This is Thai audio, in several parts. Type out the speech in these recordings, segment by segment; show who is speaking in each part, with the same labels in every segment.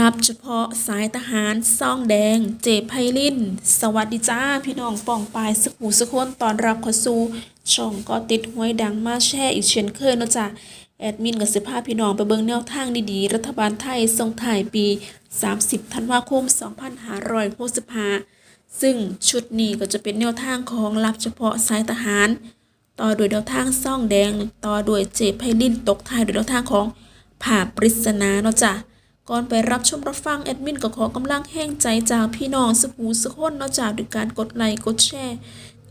Speaker 1: รับเฉพาะสายทหารซ่องแดง เจไพลิน สวัสดีจ้า พี่น้องป่องปลายสกูสกคนตอนรับข้าสู่ช่องก็ติดห้วยดังมาแช่อีกเช่นเคยนะจ้ะแอดมินกับสิพาพี่น้องไปเบิ่งแนวทางดีๆ รัฐบาลไทยส่งถ่ายปี 30 ธันวาคม 2565 ซึ่งชุดนี้ก็จะเป็นแนวทางของรับเฉพาะสายทหาร ต่อโดยแนวทางซ่องแดง ต่อโดยเจไพลินตกท้ายโดยแนวทางของผ่าปริศนาเนาะจ้ะ ก่อนไปรับชมรับฟังแอดมินก็ขอกำลังแห้งใจจากพี่น้องสกูสคนเนาะจากด้วยการกดไลค์กดแชร์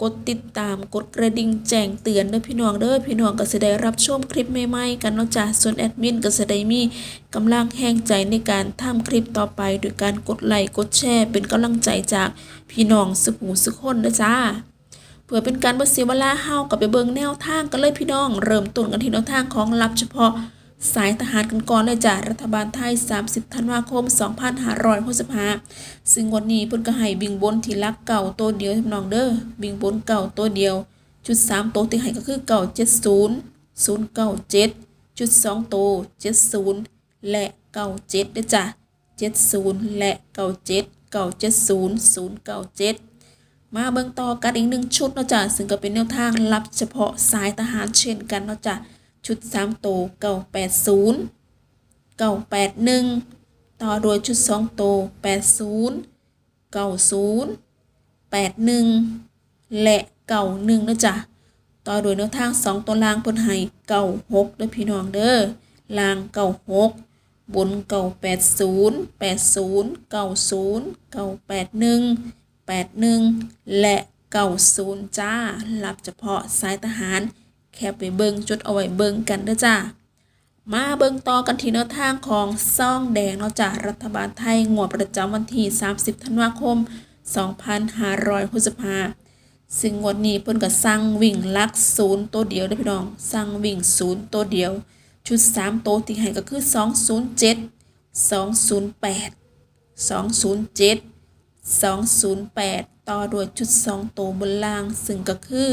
Speaker 1: กดติดตามกดกระดิ่งแจ้งเตือนเด้อพี่น้องเด้อพี่น้องก็จะได้รับชมคลิปใหม่ๆกันเนาะจ้ะส่วนแอดมินก็จะได้มีกำลังแห้งใจในการทำคลิปต่อไปโดยการกดไลค์กดแชร์เป็นกำลังใจจากพี่น้องสกูสกคนเด้อจ้าเพื่อเป็นการบ่เสียเวลาเฮากับไปเบิงแนวทางกันเลยพี่น้อง เริ่มต้นกันที่แนวทางของรับเฉพาะ สายทหารกันก่อนเลยจ้ะรัฐบาลไทย 30 ธันวาคม 2565ซึ่งวันนี้เพิ่นก็ให้บิงบนที่ลักเก่าตัวเดียวพี่น้องเด้อบิงบนเก่าตัวเดียวจุด 3 ตัวที่ให้ก็คือเก่า70 097จุด 2 ตัว 70 และ97เด้อจ้ะ70 และ97 970 097มาเบิ่งต่อกันอีกหนึ่งชุดเนาะจ้ะซึ่งก็เป็นแนวทางรับเฉพาะสายทหารเช่นกันเนาะจ้ะ ชุดสามโตเก่าแปดศูนย์เก่าแปดหนึ่งต่อโดยชุดสองโตแปดศูนย์เก่าศูนย์แปดหนึ่งและเก่าหนึ่งนะจ๊ะต่อโดยแนวทางสองตัวล่างบนไห้เก่าหกด้วยพี่น้องเด้อล่างเก่าหกบนเก่าแปดศูนย์แปดศูนย์เก่าศูนย์เก่าแปดหนึ่งแปดหนึ่งและเก่าศูนย์จ้าหลับเฉพาะสายทหาร แค่ไปเบิงจดเอาไว้เบิงกันเด้อจ้ามาเบิงต่อกันที่แนวทางของซ่องแดงเนาะจ้ารัฐบาลไทยงวดประจำวันที่ 30 ธันวาคม 2565ซึ่งงวดนี้เพิ่นก็สั่งวิ่งลักศูนย์ตัวเดียวเด้อพี่น้องสั่งวิ่งศูนย์ตัวเดียว ชุด 3 ตัวที่ให้ก็คือ 207 208 207 208 ต่อด้วยจุด 2 ตัวบนล่าง ซึ่งก็คือ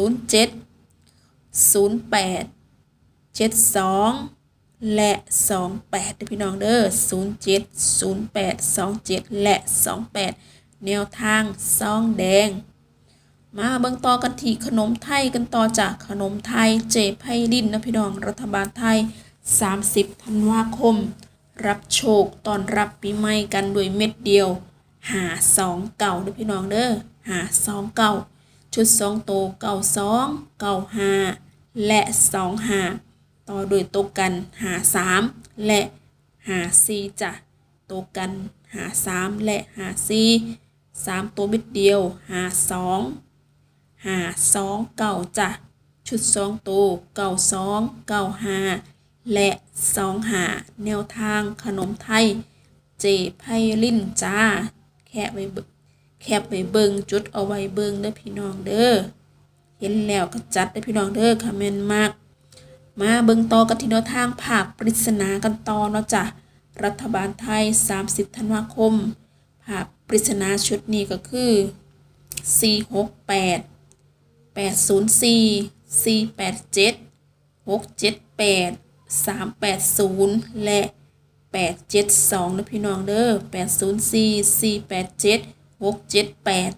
Speaker 1: 07 08 72 และ 28เด้อพี่น้องเด้อ07 08 27 และ 28 แนวทางซองแดง มาเบิ่งต่อกันที่ขนมไทยกันต่อจากขนมไทยเจไพลินนะพี่น้องรัฐบาลไทย 30ธันวาคม รับโชคตอนรับปีใหม่กันด้วยเม็ดเดียว หาสองเก่าเด้อพี่น้องเด้อหาสองเก่า ชุดสองโตเก่าสองเก่าหาและสองหาต่อโดยตกกันหาสามและหาสี่จ้ะตกกันหาสามและหาสี่สามตัวม็ดเดียวหาสองหาสองเก่าจ้ะชุดสองโตเก่าสองเก่าหาและสองหาแนวทางขนมไทย เจไพลินจ้า แคบไปเบิ่ง แคบไปเบิงจุดเอาไว้เบิงเด้อพี่น้องเด้อเห็นแล้วก็จัดเด้อพี่น้องเด้อคอมเมนต์มาก มาเบิงต่อกันที่แนวทางภาคปริศนากันต่อเนาะจ้ะรัฐบาลไทย 30 ธันวาคม ภาคปริศนาชุดนี้ก็คือ 468 804 487 678 380 และ 872นะพี่น้องเด้อ804 487 หกเจ็ดแปด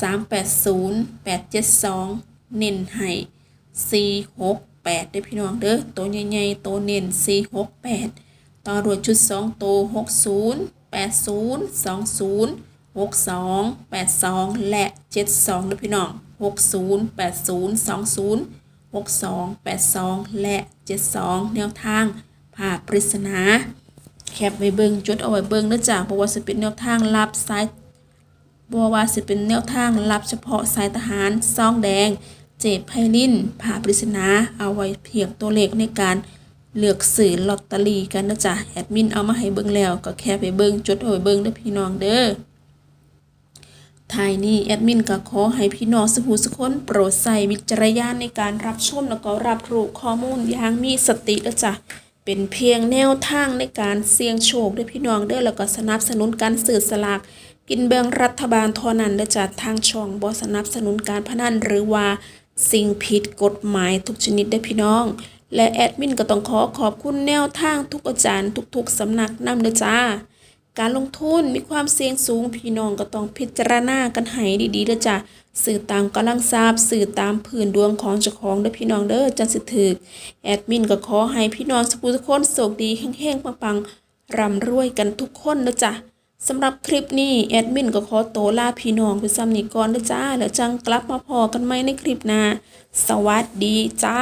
Speaker 1: สามแปดศูนย์แปดเจ็ดสองเน้นไห้สี่หกแปดได้พี่น้องเด้อตัวใหญ่ๆตัวเน้นสี่หกแปดต่อรวดชุดสองตัวหกศูนย์แปดศูนย์สองศูนย์หกสองแปดสองและเจ็ดสองนะพี่น้องหกศูนย์แปดศูนย์สองศูนย์หกสองแปดสองและเจ็ดสองแนวทางผ่าปริศนาแคปไว้เบิ้งจุดเอาไว้เบิ้งนะจ๊ะเพราะว่าสเป็นแนวทางลับซ้าย บ่ว่าสิเป็นแนวทางลับเฉพาะสายทหารซองแดง เจ็บไพลินผ่าปริศนา เอาไว้เพียงตัวเลขในการเลือกสื่อลอตเตอรี่กันนะจ๊ะแอดมินเอามาให้เบิ้งแล้วก็แค่ไปเบิ้งจดเอาไว้เบิ้งเด้อพี่น้องเด้อท้ายนี้แอดมินก็ขอให้พี่น้องสุภูสุคนโปรดใส่วิจารณญาณในการรับชมแล้วก็รับรู้ข้อมูลอย่างมีสตินะจ๊ะเป็นเพียงแนวทางในการเสี่ยงโชคด้วยพี่น้องเด้อแล้วก็สนับสนุนการสื่อสลาก กินแบ่งรัฐบาลเท่านั้นนะจ๊ะทางช่องบ่สนับสนุนการพนันหรือว่าสิ่งผิดกฎหมายทุกชนิดได้อพี่น้อง และแอดมินก็ต้องขอขอบคุณแนวทางทุกอาจารย์ทุกๆสำนักนำเด้อจ้า การลงทุนมีความเสี่ยงสูงพี่น้องก็ต้องพิจารณากันให้ดีๆเด้อจ้ะสื่อตามกำลังทราบสื่อตามพื้นดวงของเจ้าของเด้อพี่น้องเด้อจังสิถึกแอดมินก็ขอให้พี่น้องสุขทุกคนโชคดีแห้งๆปังๆร่ำรวยกันทุกคนเด้อจ้ะ สำหรับคลิปนี้แอดมินก็ขอโตวลาพี่น้องไปซ้ำนี้ก่อนเด้อจ้า แล้วจังกลับมาพอกันไหมในคลิปหน้า สวัสดีจ้า